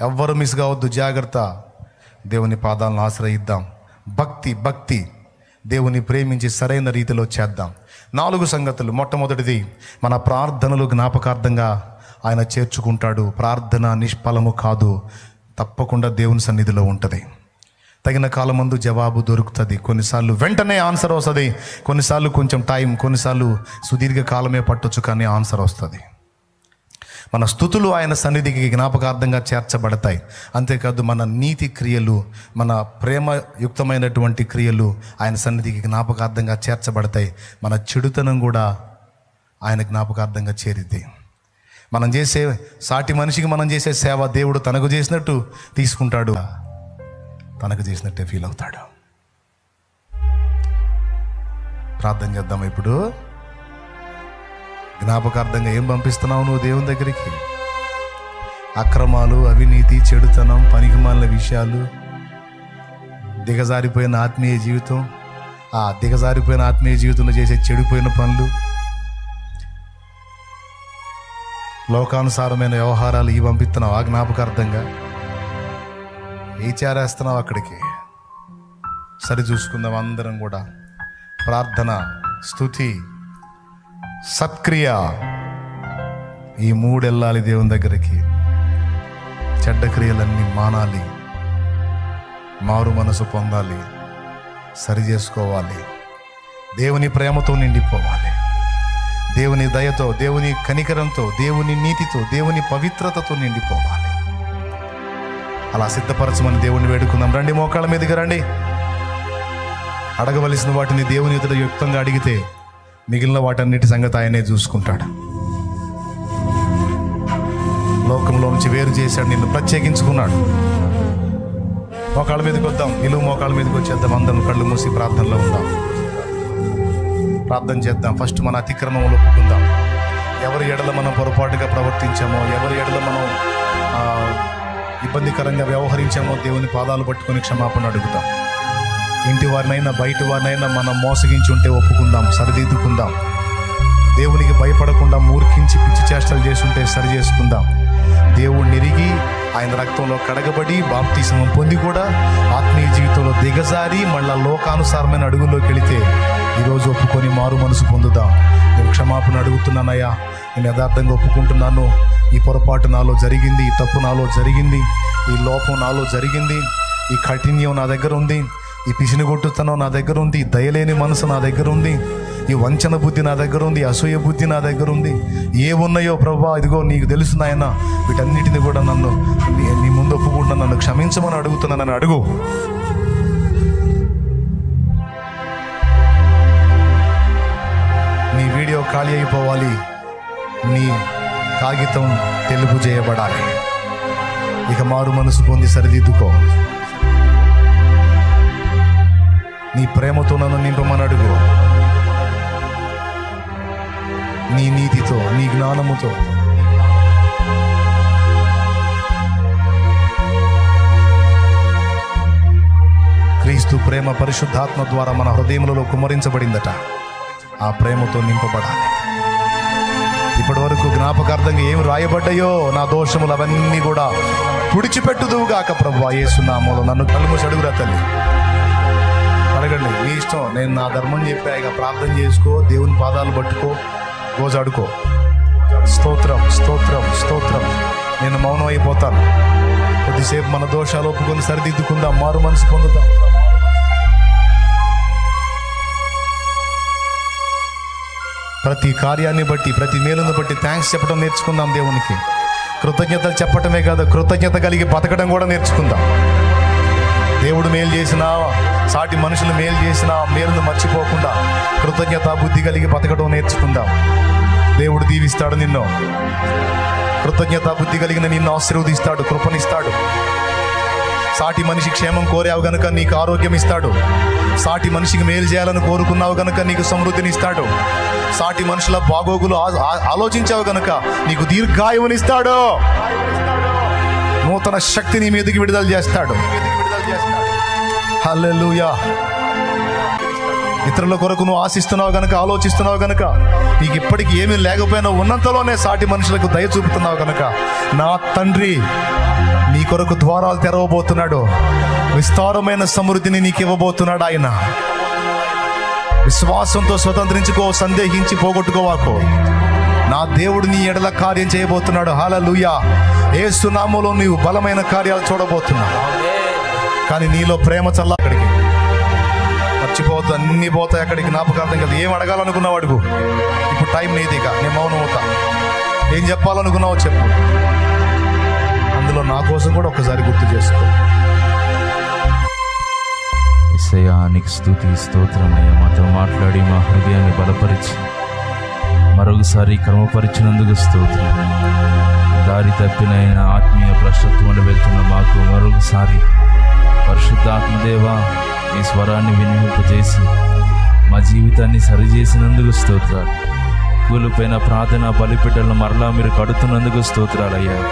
ఎవ్వరు మిస్ కావద్దు జాగ్రత్త. దేవుని పాదాలను ఆశ్రయిద్దాం. భక్తి భక్తి. దేవుని ప్రేమించి సరైన రీతిలో చేద్దాం. నాలుగు సంగతులు. మొట్టమొదటిది మన ప్రార్థనలు జ్ఞాపకార్థంగా ఆయన చేర్చుకుంటాడు. ప్రార్థన నిష్ఫలము కాదు. తప్పకుండా దేవుని సన్నిధిలో ఉంటుంది. తగిన కాలం ముందు జవాబు దొరుకుతుంది. కొన్నిసార్లు వెంటనే ఆన్సర్ వస్తుంది. కొన్నిసార్లు కొంచెం టైం కొన్నిసార్లు సుదీర్ఘ కాలమే పట్టొచ్చు కానీ ఆన్సర్ వస్తుంది. మన స్థుతులు ఆయన సన్నిధికి జ్ఞాపకార్థంగా చేర్చబడతాయి. అంతేకాదు మన నీతి క్రియలు మన ప్రేమయుక్తమైనటువంటి క్రియలు ఆయన సన్నిధికి జ్ఞాపకార్థంగా చేర్చబడతాయి. మన చెడుతనం కూడా ఆయన జ్ఞాపకార్థంగా చేరిద్ది. మనం చేసే సాటి మనిషికి మనం చేసే సేవ దేవుడు తనకు చేసినట్టు తీసుకుంటాడు. తనకు చేసినట్టే ఫీల్ అవుతాడు. ప్రార్థన చేద్దాం ఇప్పుడు. జ్ఞాపకార్థంగా ఏం పంపిస్తున్నావు నువ్వు దేవుని దగ్గరికి? అక్రమాలు అవినీతి చెడుతనం పనికిమాలిన విషయాలు దిగజారిపోయిన ఆత్మీయ జీవితం ఆ దిగజారిపోయిన ఆత్మీయ జీవితంలో చేసే చెడిపోయిన పనులు లోకానుసారమైన వ్యవహారాలు ఇవి పంపిస్తున్నావు ఆ జ్ఞాపకార్థంగా? ఏ చేరేస్తున్నావు అక్కడికి? సరి చూసుకుందాం అందరం కూడా. ప్రార్థన స్థుతి సత్క్రియ. ఈ మూడు వెళ్ళాలి దేవుని దగ్గరికి. చెడ్డ క్రియలన్నీ మానాలి. మారు మనసు పొందాలి. సరి చేసుకోవాలి. దేవుని ప్రేమతో నిండిపోవాలి. దేవుని దయతో దేవుని కనికరంతో దేవుని నీతితో దేవుని పవిత్రతతో నిండిపోవాలి. అలా సిద్ధపరచమని దేవుని వేడుకుందాం. రండి మోకాళ్ళ మీదకి రండి. అడగవలసిన వాటిని దేవుని ఎదుట యుక్తంగా అడిగితే మిగిలిన వాటన్నిటి సంగతి ఆయనే చూసుకుంటాడు. లోకంలో నుంచి వేరు చేశాడు నిన్ను ప్రత్యేకించుకున్నాడు. మోకాళ్ళ మీదకి వద్దాం. నిలువు మోకాళ్ళ మీదకి వచ్చేద్దాం. అందరం కళ్ళు మూసి ప్రార్థనలో ఉందాం. ప్రార్థన చేద్దాం. ఫస్ట్ మన అతిక్రమంలో ఒప్పుకుందాం. ఎవరి ఎడల మనం పొరపాటుగా ప్రవర్తించామో ఎవరి ఎడల మనం ఇబ్బందికరంగా వ్యవహరించామో దేవుని పాదాలు పట్టుకొని క్షమాపణ అడుగుతాం. ఇంటి వారినైనా బయట వారినైనా మనం మోసగించి ఉంటే ఒప్పుకుందాం సరిదిద్దుకుందాం. దేవునికి భయపడకుండా మూర్ఖించి పిచ్చి చేష్టలు చేస్తుంటే సరి చేసుకుందాం దేవుణ్ణి ఎరిగి ఆయన రక్తంలో కడగబడి బాప్తీసం పొంది కూడా ఆత్మీయ జీవితంలో దిగజారి మళ్ళా లోకానుసారమైన అడుగుల్లోకి వెళితే ఈరోజు ఒప్పుకొని మారు మనసు పొందుదాం. నేను క్షమాపణ అడుగుతున్నానయ్యా. నేను యథార్థంగా ఒప్పుకుంటున్నాను. ఈ పొరపాటు నాలో జరిగింది ఈ తప్పు నాలో జరిగింది ఈ లోపం నాలో జరిగింది ఈ కఠిన్యం నా దగ్గర ఉంది. ఈ పిసినగొట్టుతనం నా దగ్గర ఉంది ఈ దయలేని మనసు నా దగ్గర ఉంది ఈ వంచన బుద్ధి నా దగ్గర ఉంది అసూయ బుద్ధి నా దగ్గర ఉంది ఏ ఉన్నాయో ప్రభా ఇదిగో నీకు తెలుసు నాయన వీటన్నిటిని కూడా నన్ను నీ- ముందు ఒప్పుకుంటున్నా నన్ను క్షమించమని అడుగుతున్నానని అడుగు. నీ వీడియో ఖాళీ అయిపోవాలి నీ కాగితం తెలుపు చేయబడాలి. ఇక మారు మనసు పొంది సరిదిద్దుకో. నీ ప్రేమతో నన్ను నింపమని అడుగు. నీ నీతితో నీ జ్ఞానముతో. క్రీస్తు ప్రేమ పరిశుద్ధాత్మ ద్వారా మన హృదయములలో కుమరించబడిందట. ఆ ప్రేమతో నింపబడాలి. ఇప్పటి వరకు జ్ఞాపకార్థంగా ఏమి రాయబడ్డాయో నా దోషములు అవన్నీ కూడా పుడిచిపెట్టుదువుగాక ప్రభు యేసునామములో నన్ను కలుగు చడుగురా తల్లి. అడగండి మీ ఇష్టం. నేను నా ధర్మం చెప్పా. ఇక ప్రార్థన చేసుకో. దేవుని పాదాలు పట్టుకో. రోజు అడుకో స్తోత్రం స్తోత్రం స్తోత్రం. నేను మౌనం అయిపోతాను. కొద్దిసేపు మన దోషాలు ఒప్పుకొని సరిదిద్దుకుందాం. మారు మనసు పొందుతాం. ప్రతి కార్యాన్ని బట్టి ప్రతి మేలును బట్టి థ్యాంక్స్ చెప్పడం నేర్చుకుందాం దేవునికి. కృతజ్ఞతలు చెప్పటమే కాదు కృతజ్ఞత కలిగి బతకడం కూడా నేర్చుకుందాం. దేవుడు మేలు చేసినా సాటి మనుషులు మేలు చేసిన మేలును మర్చిపోకుండా కృతజ్ఞత బుద్ధి కలిగి బతకడం నేర్చుకుందాం. దేవుడు దీవిస్తాడు నిన్ను. కృతజ్ఞత బుద్ధి కలిగిన నిన్ను ఆశీర్వదిస్తాడు కృపనిస్తాడు. సాటి మనిషి క్షేమం కోరావు గనుక నీకు ఆరోగ్యం ఇస్తాడు. సాటి మనిషికి మేలు చేయాలని కోరుకున్నావు గనుక నీకు సమృద్ధిని ఇస్తాడు సాటి మనుషుల బాగోగులు ఆలోచించావు గనుక నీకు దీర్ఘాయువునిస్తాడు. నూతన శక్తిని మీదకి విడుదల చేస్తాడు. హల్లెలూయా. ఇతరుల కొరకు నువ్వు ఆశిస్తున్నావు గనక ఆలోచిస్తున్నావు గనక నీకు ఇప్పటికి ఏమీ లేకపోయినా ఉన్నంతలోనే సాటి మనుషులకు దయ చూపుతున్నావు గనక. నా తండ్రి నీ కొరకు ద్వారాలు తెరవబోతున్నాడు. విస్తారమైన సమృద్ధిని నీకు ఇవ్వబోతున్నాడు ఆయన. విశ్వాసంతో స్వతంత్రించుకో సందేహించి పోగొట్టుకోవాకో. నా దేవుడు నీ ఎడల కార్యం చేయబోతున్నాడు. హాలలుయా సునామలో నీవు బలమైన కార్యాలు చూడబోతున్నావు. కానీ నీలో ప్రేమ చల్ల అక్కడికి. మర్చిపోవద్దు అన్ని పోతాయి అక్కడికి. జ్ఞాపకార్థం కదా ఏం అడగాలనుకున్నావు అడుగు. ఇప్పుడు టైం నీది ఇక. నేను మౌనం అవుతా. ఏం చెప్పాలనుకున్నావో చెప్పు. అందులో నా కోసం కూడా ఒకసారి గుర్తు చేసుకో. ఎస్ఐయా నీకు స్థుతి స్తోత్రమయ్యా మాతో మాట్లాడి మా హృదయాన్ని బలపరిచి మరొకసారి క్రమపరిచినందుకు స్తోత్రం. దారి తప్పినైన ఆత్మీయ భ్రష్టత్వంలో వెళ్తున్న మాకు మరొకసారి పరిశుద్ధాత్మదేవా మీ స్వరాన్ని వినిపింపజేసి మా జీవితాన్ని సరిచేసినందుకు స్తోత్రాలు. కూలిపోయిన ప్రార్థన బలిపీటలను మరలా మీరు కడుతున్నందుకు స్తోత్రాలయ్యా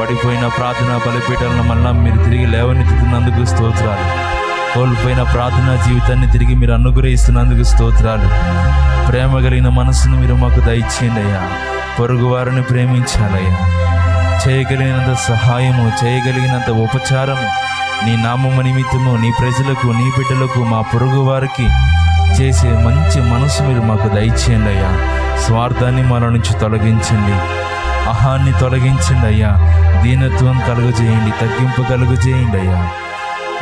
పడిపోయిన ప్రార్థన బలిపీటలను మరలా మీరు తిరిగి లేవనెత్తుతున్నందుకు స్తోత్రాలు. కోల్పోయిన ప్రార్థనా జీవితాన్ని తిరిగి మీరు అనుగ్రహిస్తున్నందుకు స్తోత్రాలు. ప్రేమ కలిగిన మనసును మీరు మాకు దయచేయండి అయ్యా. పొరుగు వారిని ప్రేమించాలయ్యా. చేయగలిగినంత సహాయము చేయగలిగినంత ఉపచారము నీ నామము నిమిత్తము నీ ప్రజలకు నీ బిడ్డలకు మా పొరుగు వారికి చేసే మంచి మనసు మీరు మాకు దయచేయండి అయ్యా. స్వార్థాన్ని మన నుంచి తొలగించండి. అహాన్ని తొలగించండి అయ్యా. దీనత్వం కలుగజేయండి తగ్గింపు కలుగజేయండి అయ్యా.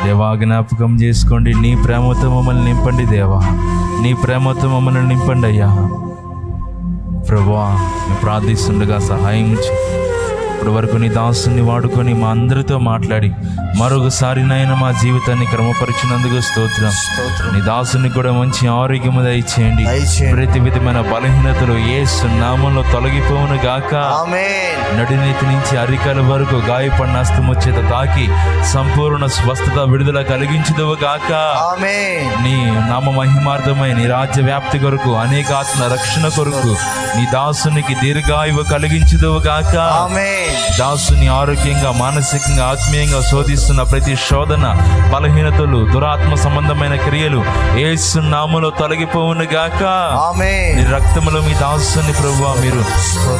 దేవా జ్ఞాపకం చేసుకోండి. నీ ప్రేమతో మమ్మల్ని నింపండి దేవా. నీ ప్రేమతో మమ్మల్ని నింపండి అయ్యా. ప్రభా ప్రార్థిస్తుండగా సహాయం చేయండి. ఇప్పటి వరకు నీ దాసుని వాడుకొని మా అందరితో మాట్లాడి మరొకసారి నాయన మా జీవితాన్ని క్రమపరిచినందుకు స్తోత్రం. నీ దాసుని కూడా మంచి ఆరోగ్యము దయచేయండి. ప్రతి విధమైన బలహీనతలు ఏ నామంలో తొలగిపోవును గాక. నడినేతి నుంచి అరికల వరకు గాయపడిన హస్తము చేత తాకి సంపూర్ణ స్వస్థత విడుదల కలిగించుదువు గాక. నీ నామ మహిమార్థమై నీ రాజ్య వ్యాప్తి కొరకు అనేక ఆత్మ రక్షణ కొరకు నీ దాసునికి దీర్ఘాయువు కలిగించుదువు గాక. దాసుని ఆరోగ్యంగా మానసికంగా ఆత్మీయంగా శోధిస్తున్న ప్రతి శోధన బలహీనతలు దురాత్మ సంబంధమైన క్రియలు ఏసు నామలో తొలగిపోవును గాక నీ రక్తములో మీ దాసుని ప్రభు మీరు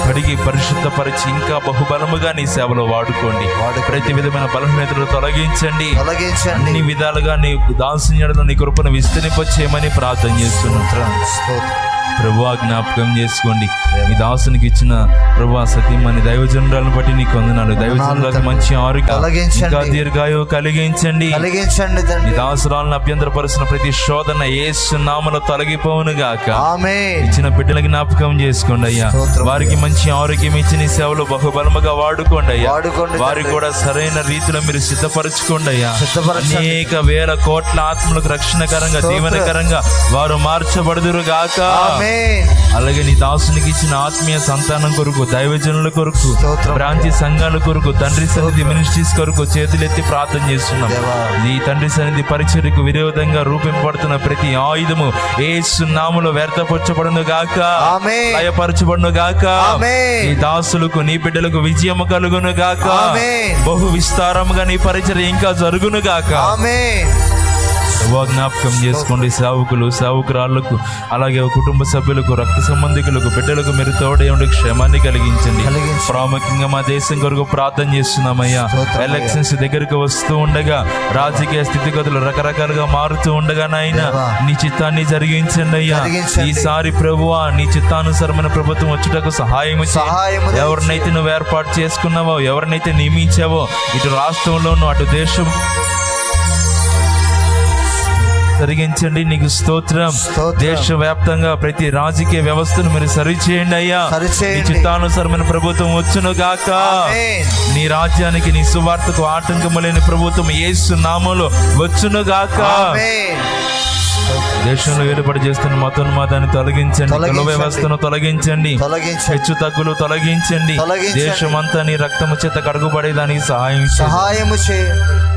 కడిగి పరిశుద్ధపరిచి ఇంకా బహుబలముగా నీ సేవలో వాడుకోండి. ప్రతి విధమైన బలహీనతలు తొలగించండి. తొలగించండి. అన్ని విధాలుగా నీ దాసుని నీ కృపను విస్తరింపచేయమని ప్రార్థన చేస్తున్నా. ప్రభు జ్ఞాపకం చేసుకోండి. ఈ దాసునికి ఇచ్చిన ప్రభు సత్యమని దైవజనురాలను బట్టి నీకు వందనాలు. దైవజనులకు మంచి ఆరోగ్యం. దీర్ఘాయువు కలిగించండి. తండ్రి. దాసురాలను అభ్యంతరపరుచిన ప్రతి శోధన ఏసు నామలో తొలగిపోవును గాక. ఇచ్చిన బిడ్డల జ్ఞాపకం చేసుకోండి అయ్యా. వారికి మంచి ఆరోగ్యం ఇచ్చి నీ సేవలో బహుబలముగా వాడుకోండి అయ్యా. తండ్రి. కూడా సరైన రీతిలో మీరు సిద్ధపరచుకోండి అయ్యా. అనేక వేల కోట్ల ఆత్మలకు రక్షణకరంగా. దీవెనకరంగా వారు మార్చబడుదురు గాక. అలాగే నీ దాసునికి ఇచ్చిన ఆత్మీయ సంతానం కొరకు దైవజనుల కొరకు. బ్రాంచి సంఘాల కొరకు తండ్రి సన్నిధి మినిస్ట్రీస్ కొరకు చేతులెత్తి ప్రార్థన చేస్తున్నాం. ఈ తండ్రి సన్నిధి పరిచర్యకు విరోధంగా రూపింపబడుతున్న ప్రతి ఆయుధము ఏసు నాములో వ్యర్థపరచబడును గాక ఆమేన్. లయపరచబడును గాక. నీ దాసులకు నీ బిడ్డలకు విజయము కలుగును గాక. బహు విస్తారముగా నీ పరిచర్య ఇంకా జరుగును గాక జ్ఞాపకం చేసుకోండి సేవకులు సేవకురాళ్ళకు అలాగే కుటుంబ సభ్యులకు రక్త సంబంధికులకు బిడ్డలకు మీరు తోడే ఉండి క్షేమాన్ని కలిగించండి. ప్రాముఖ్యంగా మా దేశం కొరకు ప్రార్థన చేస్తున్నామయ్యా. ఎలక్షన్స్ దగ్గరకు వస్తూ ఉండగా రాజకీయ స్థితిగతులు రకరకాలుగా మారుతూ ఉండగా నాయన. నీ చిత్తాన్ని జరిగించండి అయ్యా. ఈసారి ప్రభువా నీ చిత్తానుసరమైన ప్రభుత్వం వచ్చుటకు సహాయం. ఎవరినైతే నువ్వు ఏర్పాటు చేసుకున్నావో ఎవరినైతే నియమించావో ఇటు రాష్ట్రంలోను అటు దేశం జరిగించండి నీకు స్తోత్రం. దేశవ్యాప్తంగా ప్రతి రాజకీయ వ్యవస్థను మీరు సరిచేయండి అయ్యా. నీ చిత్తానుసరమైన ప్రభుత్వం వచ్చును గాక. నీ రాజ్యానికి నీ సువార్తకు ఆటంకము లేని ప్రభుత్వం యేసు నామములో వచ్చును గాక దేశంలో ఏర్పాటు చేస్తున్న మతోన్మాదాన్ని తొలగించండి కుల. వ్యవస్థను తొలగించండి హెచ్చు తగ్గులు తొలగించండి. దేశమంతా నీ రక్తము చేత కడుగుబడేదానికి సహాయం. సహాయము చేయండి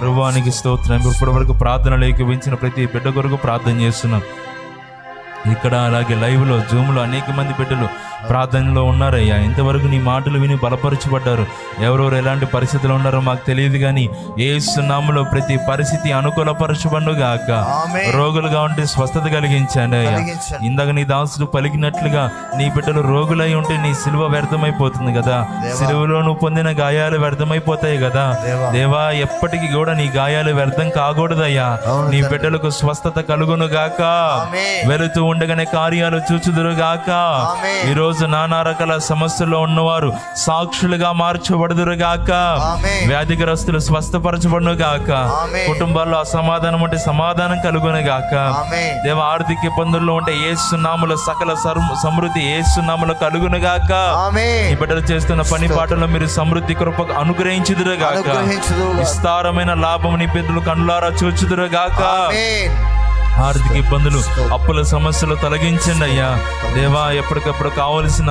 ప్రభువానికి స్తోత్రం. ఇప్పటి వరకు ప్రార్థన ఏకీవించిన ప్రతి బిడ్డ కొరకు ప్రార్థన చేస్తున్నాం. ఇక్కడ అలాగే లైవ్లో జూమ్లో అనేక మంది బిడ్డలు ప్రార్థనలో ఉన్నారయ్యా ఇంతవరకు నీ మాటలు విని బలపరచబడ్డారు ఎవరెవరు ఎలాంటి పరిస్థితులు ఉన్నారో మాకు తెలియదు కానీ ఏసునామలో ప్రతి పరిస్థితి అనుకూలపరచబడు గాక ఆమేన్. రోగులుగా ఉంటే స్వస్థత కలిగించండి అయ్యా. ఇందాక నీ దాసుడు పలికినట్లుగా నీ బిడ్డలు రోగులై ఉంటే నీ సిలువ వ్యర్థమైపోతుంది కదా సిలువలో నువ్వు పొందిన గాయాలు వ్యర్థమైపోతాయి కదా దేవా. ఎప్పటికీ కూడా నీ గాయాలు వ్యర్థం కాకూడదయ్యా నీ. బిడ్డలకు స్వస్థత కలుగును గాక. వెళుతూ ఉండగానే కార్యాలు చూచుదురు గాక ఆమేన్. ఈ రోజు నానా రకాల సమస్యల్లో ఉన్నవారు సాక్షులుగా మార్చబడుదురు గాక ఆమేన్. వ్యాధిగ్రస్తులు స్వస్థపరచబడును గాక. కుటుంబాల్లో అసమాధానం అంటే సమాధానం కలుగును గాక. దేవ ఆర్థిక ఇబ్బందుల్లో ఉంటే ఏసునాముల సకల సర్మ- సమృద్ధి ఏసునాముల కలుగును గాక. ఈ బిడ్డలు చేస్తున్న పని పాటలో మీరు సమృద్ధి కృప అనుగ్రహించుదురు గాక అనుగ్రహించుదురుగాక. విస్తారమైన లాభం నీ బిడ్డలు కన్నులారా చూచుదురు గాక ఆమేన్. ఆర్థిక ఇబ్బందులు అప్పుల సమస్యలు తొలగించండి అయ్యా. దేవా ఎప్పటికప్పుడు కావలసిన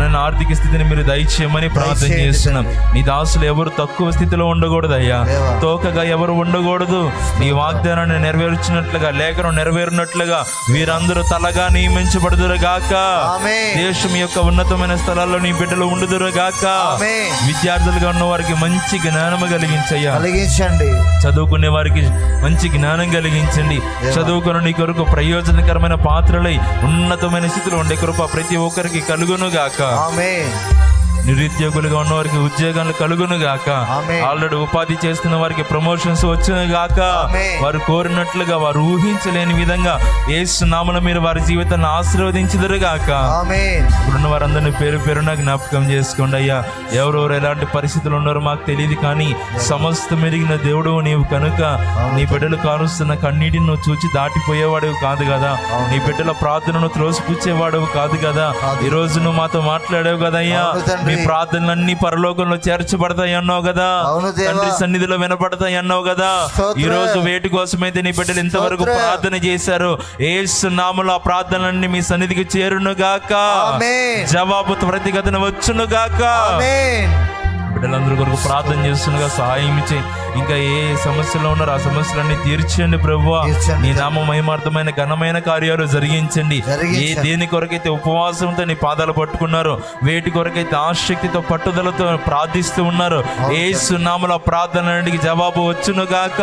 నన్ను ఆర్థిక స్థితిని మీరు దయచేయమని ప్రార్థన చేస్తున్నాం. నీ దాసులు ఎవరు తక్కువ స్థితిలో ఉండకూడదు అయ్యా. తోకగా ఎవరు ఉండకూడదు. నీ వాగ్దానాన్ని నెరవేర్చినట్లుగా లేఖను నెరవేరినట్లుగా వీరందరూ తలగా నియమించబడుదురు గాక ఆమేన్. దేశం యొక్క ఉన్నతమైన స్థలాల్లో నీ బిడ్డలు ఉండుదురు గాక ఆమేన్. విద్యార్థులుగా ఉన్న వారికి మంచి జ్ఞానము కలిగించయ్యా. కలిగించండి. చదువుకునే వారికి మంచి జ్ఞానం కలిగించండి. చదువుకుని నీ కొరకు ప్రయోజనకరమైన పాత్రలై ఉన్నతమైన స్థితిలో ఉండే కృప ప్రతి ఒక్కరికి కలుగును గాక ఆమె నిరుద్యోగులుగా ఉన్న వారికి ఉద్యోగాలు కలుగును గాక. ఆల్రెడీ ఉపాధి చేస్తున్న వారికి ప్రమోషన్స్ వచ్చును గాక. వారు కోరినట్లుగా వారు ఊహించలేని విధంగా ఏసు నామమున మీరు వారి జీవితాన్ని ఆశీర్వదించుదురు గాక ఇప్పుడున్న వారందరినీ పేరు పేరున జ్ఞాపకం చేసుకోండి అయ్యా. ఎవరెవరు ఎలాంటి పరిస్థితులు ఉన్నారో మాకు తెలియదు కానీ సమస్త మెరిగిన దేవుడు నీవు కనుక నీ బిడ్డలు కారుస్తున్న కన్నీటిని నువ్వు చూచి దాటిపోయేవాడు కాదు కదా. నీ బిడ్డల ప్రార్థనను త్రోసిపుచ్చేవాడు కాదు కదా. ఈ రోజు నువ్వు మాతో మాట్లాడావు కదయ్యా నీ ప్రార్థనలన్నీ పరలోకంలో చేర్చబడతాయి అన్నావు కదా. తండ్రి సన్నిధిలో వినపడతాయి అన్నావు కదా. ఈ రోజు వేటి కోసమైతే నీ బిడ్డలు ఇంతవరకు. ప్రార్థన చేశారు ఏసు నామలో ఆ ప్రార్థనలన్నీ మీ సన్నిధికి చేరును గాక. జవాబు త్వరితగతిన వచ్చును గాక బిడ్డలందరూ కొరకు ప్రార్థన చేస్తుండగా సహాయం ఇచ్చి. ఇంకా ఏ సమస్యలో ఉన్నారో ఆ సమస్యలన్నీ తీర్చండి ప్రభు. నీ నామ మహిమార్థమైన ఘనమైన కార్యాలు జరిగించండి. ఏ. దేని కొరకైతే ఉపవాసంతో నీ పాదాలు పట్టుకున్నారో వేటి కొరకైతే ఆసక్తితో పట్టుదలతో ప్రార్థిస్తూ ఉన్నారో ఏ సున్నాముల ప్రార్థనకి జవాబు వచ్చును గాక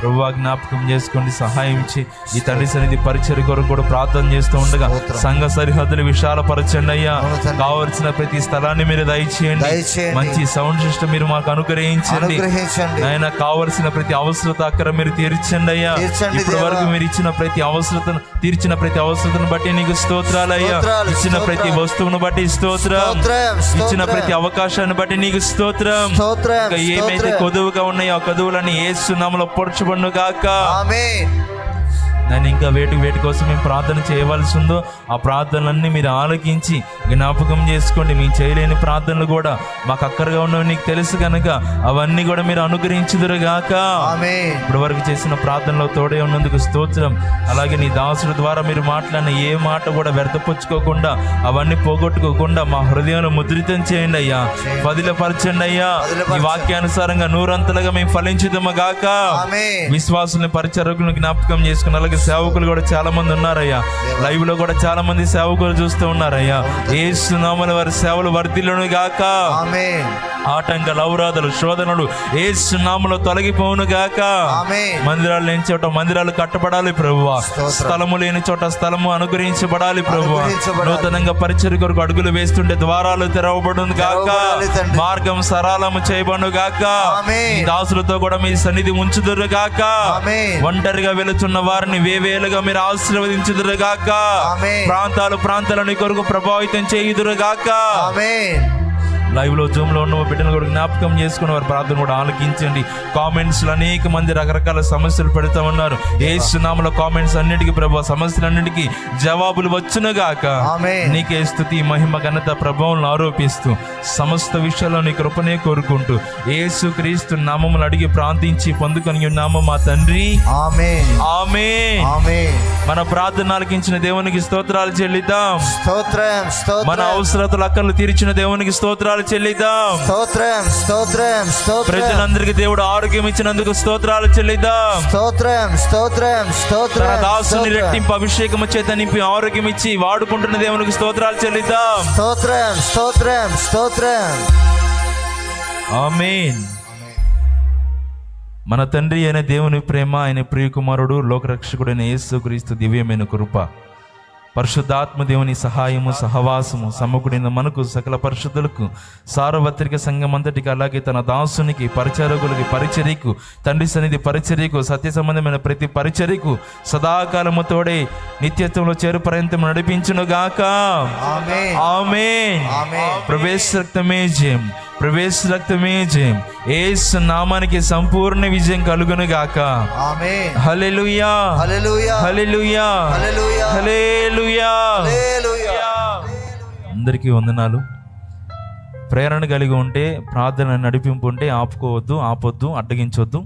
ప్రభు జ్ఞాపకం చేసుకోండి సహాయం ఇచ్చి. ఈ తండ్రి సన్నిధి పరిచయ కొరకు కూడా ప్రార్థన చేస్తూ ఉండగా. సంఘ సరిహద్దులు విశాలపరచండి అయ్యా. కావలసిన ప్రతి స్థలాన్ని మీరు దయచేయండి. మంచి సౌండ్ సిస్టమ్ మీరు మాకు అనుగ్రహించండి ఆయన కావలసిన ప్రతి అవసరత అక్కర మీరు తీర్చండి అయ్యా ఇప్పటి. వరకు మీరు ఇచ్చిన ప్రతి అవసరతను తీర్చిన ప్రతి అవసరతను బట్టి నీకు స్తోత్రాలు అయ్యా స్తోత్రాలు, ఇచ్చిన ప్రతి. వస్తువును బట్టి స్తోత్రం ఇచ్చిన. ప్రతి అవకాశాన్ని బట్టి నీకు స్తోత్రం ఏమైతే. కొదువుగా ఉన్నాయో ఆ కొదువులని ఏసునామలో పొడుచుబడును గాక ఆమేన్ నేను ఇంకా వేటి వేటి కోసం మేము ప్రార్థన చేయవలసి ఉందో ఆ ప్రార్థనలన్నీ మీరు ఆలకించి జ్ఞాపకం చేసుకోండి. మేము చేయలేని ప్రార్థనలు కూడా మాకు అక్కరగా ఉన్నవి నీకు తెలుసు కనుక అవన్నీ కూడా మీరు అనుగ్రహించుదురుగాక. ఇప్పటి వరకు చేసిన ప్రార్థనలో తోడే ఉన్నందుకు స్తోత్రం. అలాగే నీ దాసుడు ద్వారా మీరు మాట్లాడిన ఏ మాట కూడా వ్యర్థపుచ్చుకోకుండా అవన్నీ పోగొట్టుకోకుండా మా హృదయంలో ముద్రితం చేయండి అయ్యా. పదిలపరచండి అయ్యా. ఈ. వాక్యానుసారంగా నూరంతలుగా మేము ఫలించుదము గాక ఆమేన్. విశ్వాసుల్ని పరిచరకులను జ్ఞాపకం చేసుకుని అలాగే సేవకులు కూడా చాలా మంది ఉన్నారయ్యా. లైవ్లో కూడా చాలా మంది సేవకులు చూస్తూ ఉన్నారయ్యా. ఏ సునామల వారి సేవలు వర్ధిల్లును గాక. ఆటంకాలు అవరాధలు శోధనలు ఏ సునామలో తొలగిపోవును గాక. మందిరాలు లేని చోట మందిరాలు కట్టబడాలి ప్రభువా. స్తోత్రం. స్థలము లేని చోట స్థలము అనుగ్రహించబడాలి ప్రభువా. అనుగ్రహించబడాలి. నూతనంగా పరిచయ కొరకు అడుగులు వేస్తుంటే ద్వారాలు తెరవబడును గాక. మార్గం సరళము చేయబడును గాక. దాసులతో కూడా మీ సన్నిధి ఉంచుదురు గాక. ఒంటరిగా వెళుతున్న వారిని వేవేలుగా మీరు ఆశీర్వదించుదురు గాక ఆమేన్. ప్రాంతాలు ప్రాంతాలని కొరకు ప్రభావితం చేయుదురు గాక ఆమేన్. లైవ్లో జూమ్లో ఉన్న బిడ్డలు కూడా జ్ఞాపకం చేసుకుని వారి ప్రార్థన కూడా ఆలకించండి. కామెంట్స్లో అనేక మంది రకరకాల సమస్యలు పెడతా ఉన్నారు ఏ సునామల కామెంట్స్ అన్నిటికీ ప్రభావ సమస్యలన్నిటికీ జవాబులు వచ్చును గాక. ఆమేన్. నీకే స్థుతి మహిమ ఘనత ప్రభావం ఆరోపిస్తూ సమస్త విషయాల్లో నీ కృపనే కోరుకుంటూ యేసు క్రీస్తు నామములు అడిగి ప్రార్థించి పొందుకొని ఉన్నాము మా తండ్రి. మన ప్రార్థన ఆలకించిన దేవునికి స్తోత్రాలు చెల్లిద్దాం. స్తోత్రం. మన అవసరతలు అక్కర్లు తీర్చిన దేవునికి స్తోత్రాలు స్తోత్రాలు చెల్లిద్దాం. స్తోత్రం స్తోత్రం స్తోత్రం. ప్రజలందరికీ దేవుడు ఆరోగ్యం ఇచ్చినందుకు స్తోత్రాలు చెల్లిద్దాం. స్తోత్రం స్తోత్రం స్తోత్రం దాసుని. రెట్టింపు అభిషేకము చేత నింపి ఆరోగ్యం ఇచ్చి వాడుకుంటున్న దేవునికి స్తోత్రాలు చెల్లిద్దాం. స్తోత్రం స్తోత్రం స్తోత్రం. ఆమేన్. మన తండ్రి అయిన దేవుని ప్రేమ ఆయన ప్రియకుమారుడు లోకరక్షకుడైన యేసుక్రీస్తు దివ్యమైన కృప. పరిశుద్ధాత్మ దేవుని సహాయము సహవాసము సమకుడిన మనకు సకల పరిశుద్ధులకు సార్వత్రిక సంఘం అంతటికి అలాగే తన దాసునికి పరిచారకులకి పరిచర్యకు తండ్రి సన్నిధి పరిచర్యకు సత్య సంబంధమైన ప్రతి పరిచర్యకు సదాకాలము తోడే నిత్యత్వంలో చేరు పర్యంతం నడిపించును గాక ఆమేన్. ఆమేన్. ఆమేన్. ప్రవేశ రక్తమే జయం. ప్రవేశ రక్తమే జయం. ఏసు నామానికి సంపూర్ణ విజయం కలుగును గాక ఆమేన్. హల్లెలూయా. హల్లెలూయా. హల్లెలూయా. హల్లెలూయా. హల్లెలూయా. హల్లెలూయా. అందరికీ వందనాలు. ప్రేరణ కలిగి ఉంటే ప్రార్థన నడిపింపు ఉంటే ఆపుకోవద్దు ఆపొద్దు అడ్డగించొద్దు.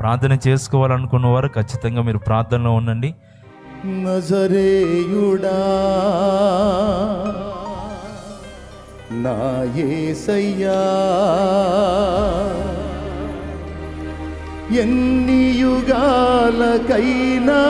ప్రార్థన చేసుకోవాలనుకున్న వారు ఖచ్చితంగా మీరు ప్రార్థనలో ఉండండి. నజరేయుడా. నా ఏసయ్యా. ఎన్ని యుగాలకైనా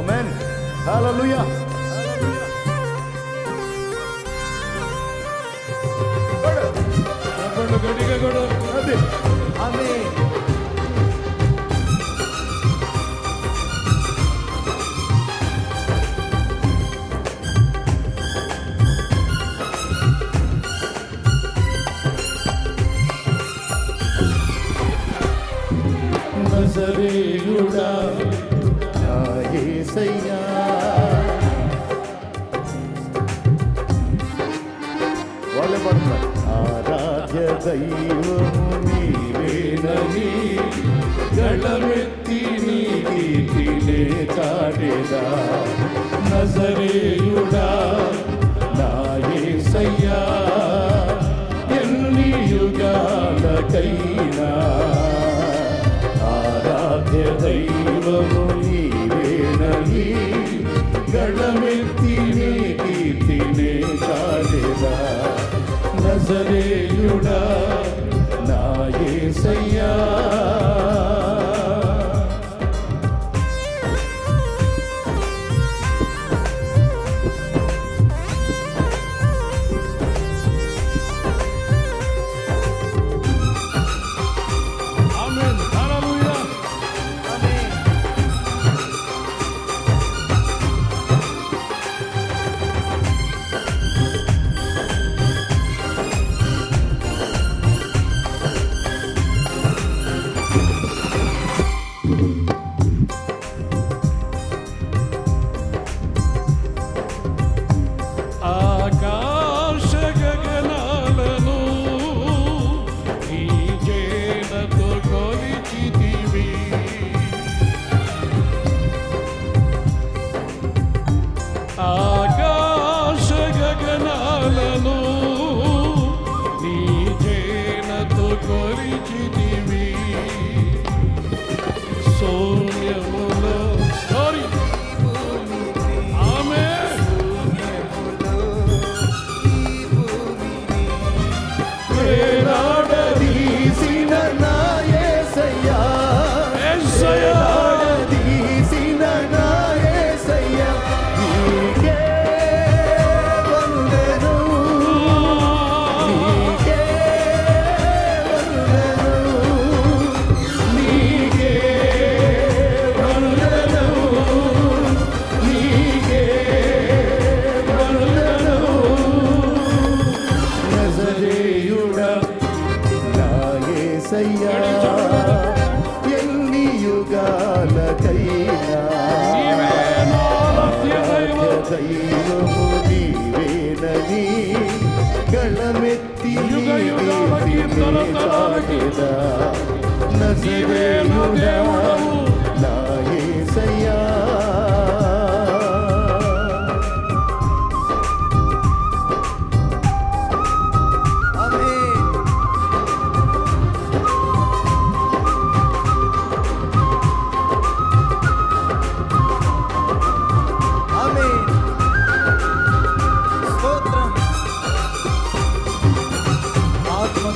ఆమేన్ హల్లెలూయా అది ఆమేన్ నజరేయుడా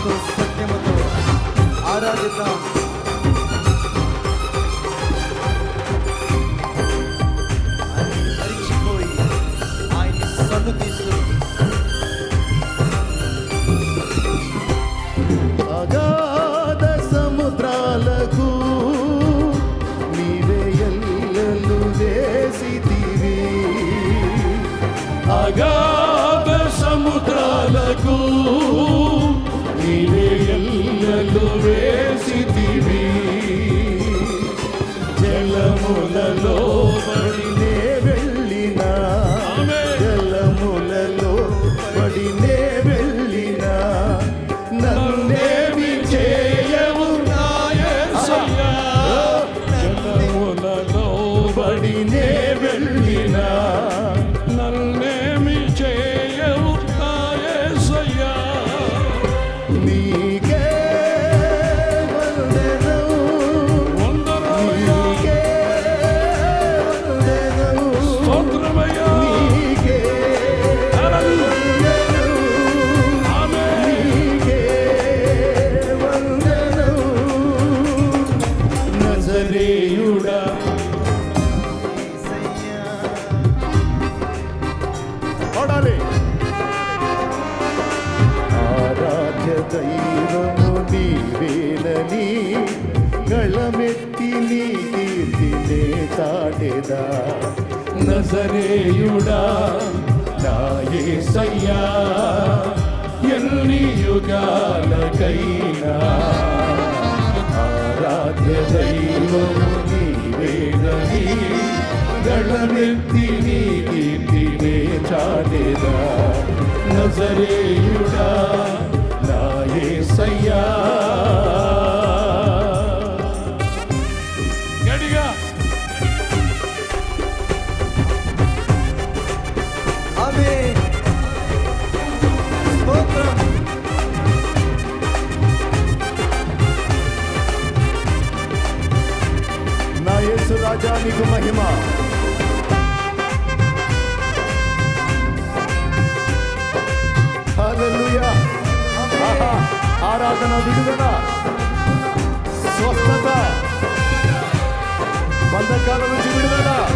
सत्यमतो आराधिता నజరేయుడా నాయసయ్యా ఎన్ని యుగాలకైనా. ఆరాధ్య దైవము నీవేదని గణనెత్తి నీ కీర్తినే చాటెదా నజరేయుడా నాయసయ్యా నీకు మహిమ. ఆరాధన విడుదల స్వస్థత బంధకాల నుంచి విడుదల.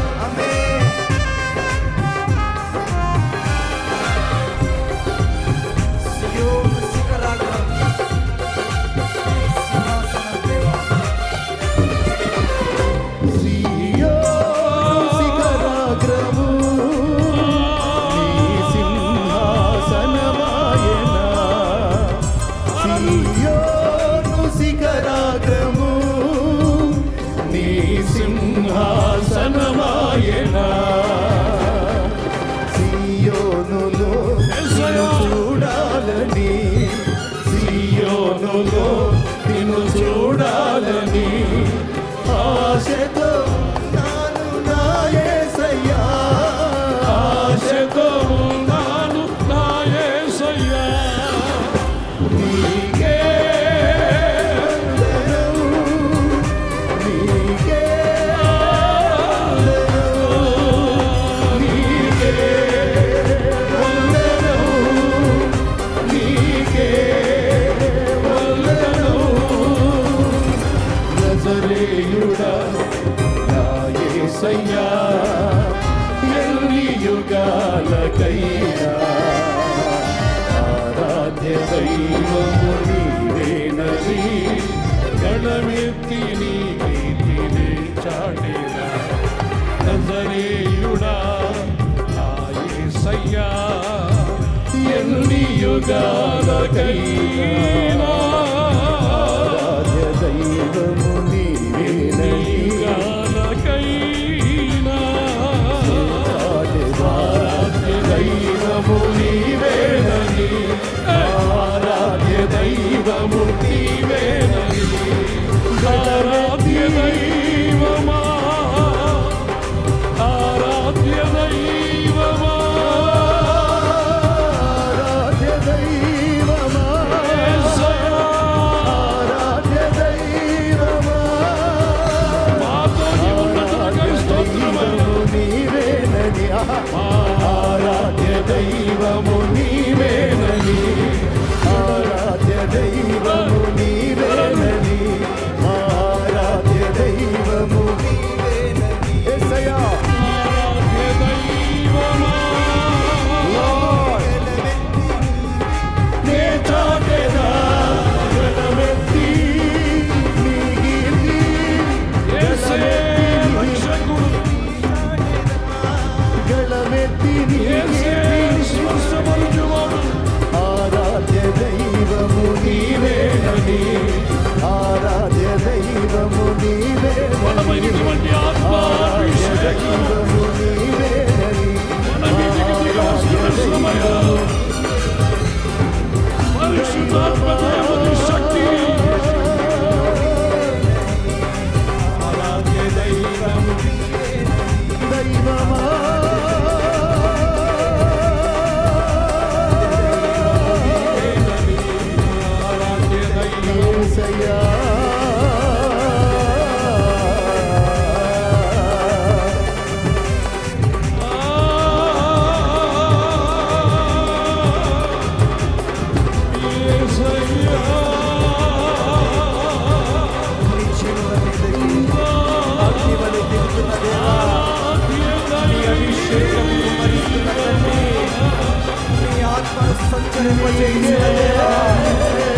आत्मा सच्चर मुझे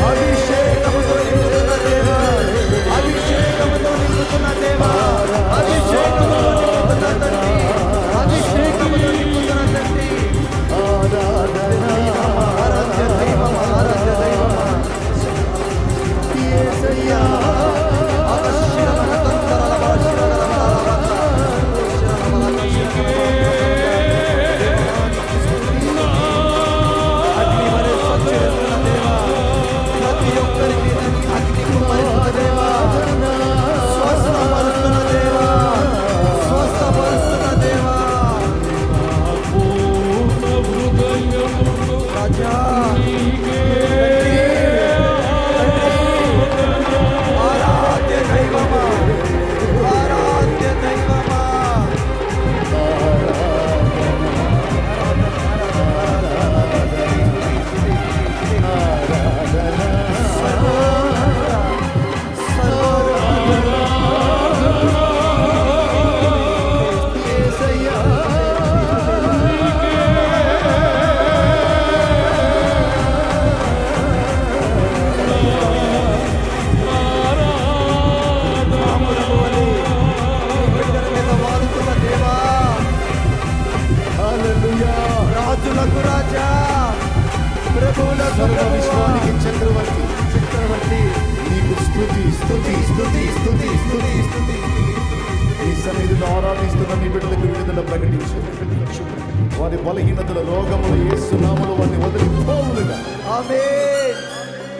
अभिषेक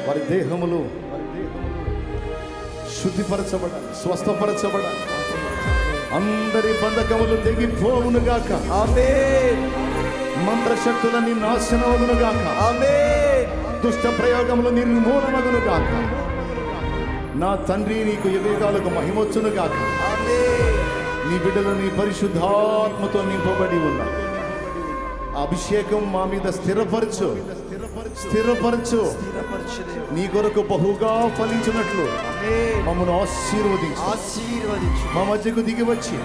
వారి దేహములు శుద్ధిపరచబడాలి స్వస్థపరచబడాలి. అందరి బంధకములు తెగిపోవునుగాక ఆమె మంత్రశక్తులన్నీ నాశనమగునుగాక ఆమే దుష్ట ప్రయోగములు నిర్మూలమగునుగాక నా తండ్రి నీకు ఎవేగాలకు మహిమొచ్చునుగాక నీ బిడ్డలు నీ పరిశుద్ధాత్మతో నింపబడి ఉన్నా అభిషేకం మా మీద స్థిరపరచు. స్థిరపరచు. నీ కొరకు బహుగా ఫలించినట్లు మమ్మల్ని ఆశీర్వదించు. ఆశీర్వదించు. మా మధ్యకు దిగి వచ్చి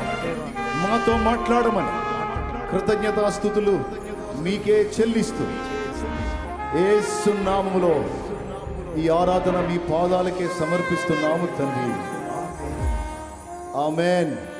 మాతో మాట్లాడమని కృతజ్ఞతాస్థుతులు మీకే చెల్లిస్తూ ఏసునామములో ఈ ఆరాధన మీ పాదాలకే సమర్పిస్తున్నాము తండ్రి. ఆమెన్.